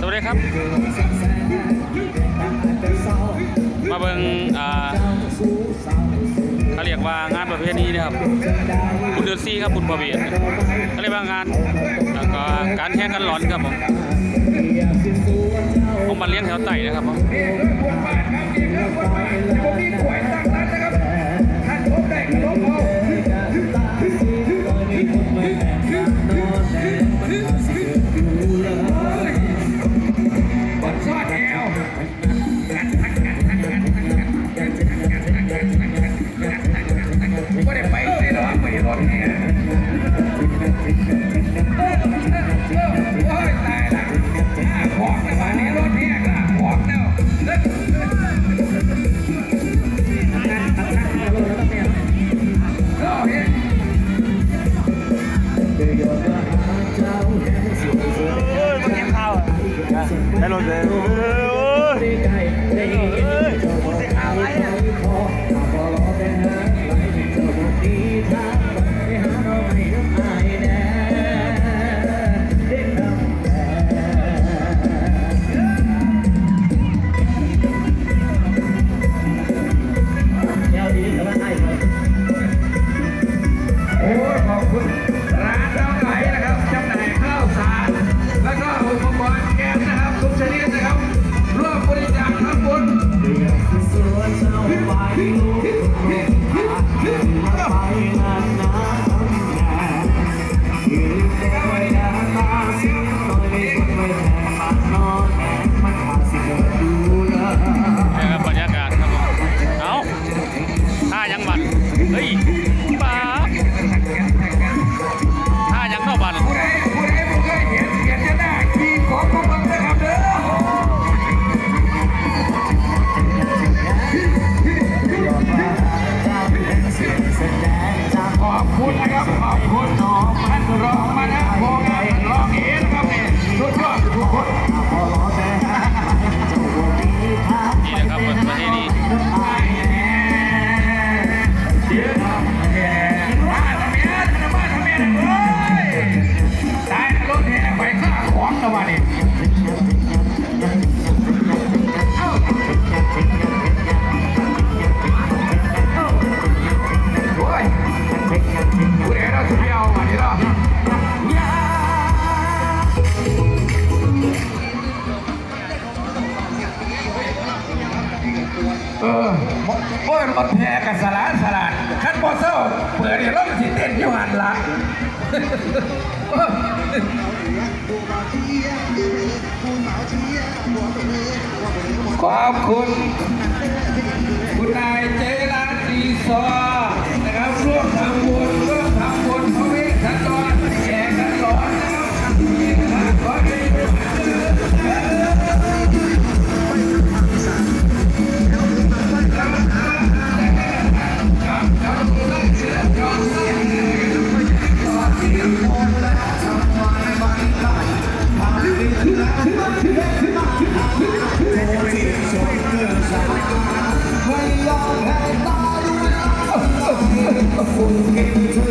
สวัสดีครับ มาเบิงอ่าเขาเรียกว่างานประเภทนี้นะครับบุญเดือนซี่ครับบุญประเวทเขาเรียกว่างานแล้วก็การแข่งกันหลอนครับผมผมมาเลี้ยงแถวไต่นะครับผมไม่ no, no, no. เออโอ้ยรถแห่กันสลาดสลาดขั้นบอเซอร์เปิดเดี๋ยวรถสิเต้นอยู่หันละขอบคุณ คุณนายเจรัตรีซอน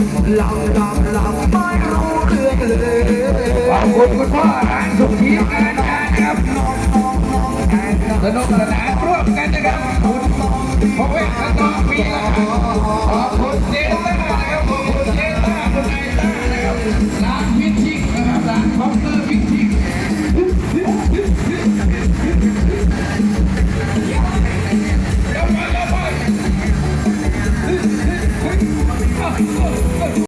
ลำลำลำลำไม่รู้เรื่องเลยบางคนคุณพ่อร้านสุขีงานกานครับน้องน้องน้องสนุกสนานร่วมกัน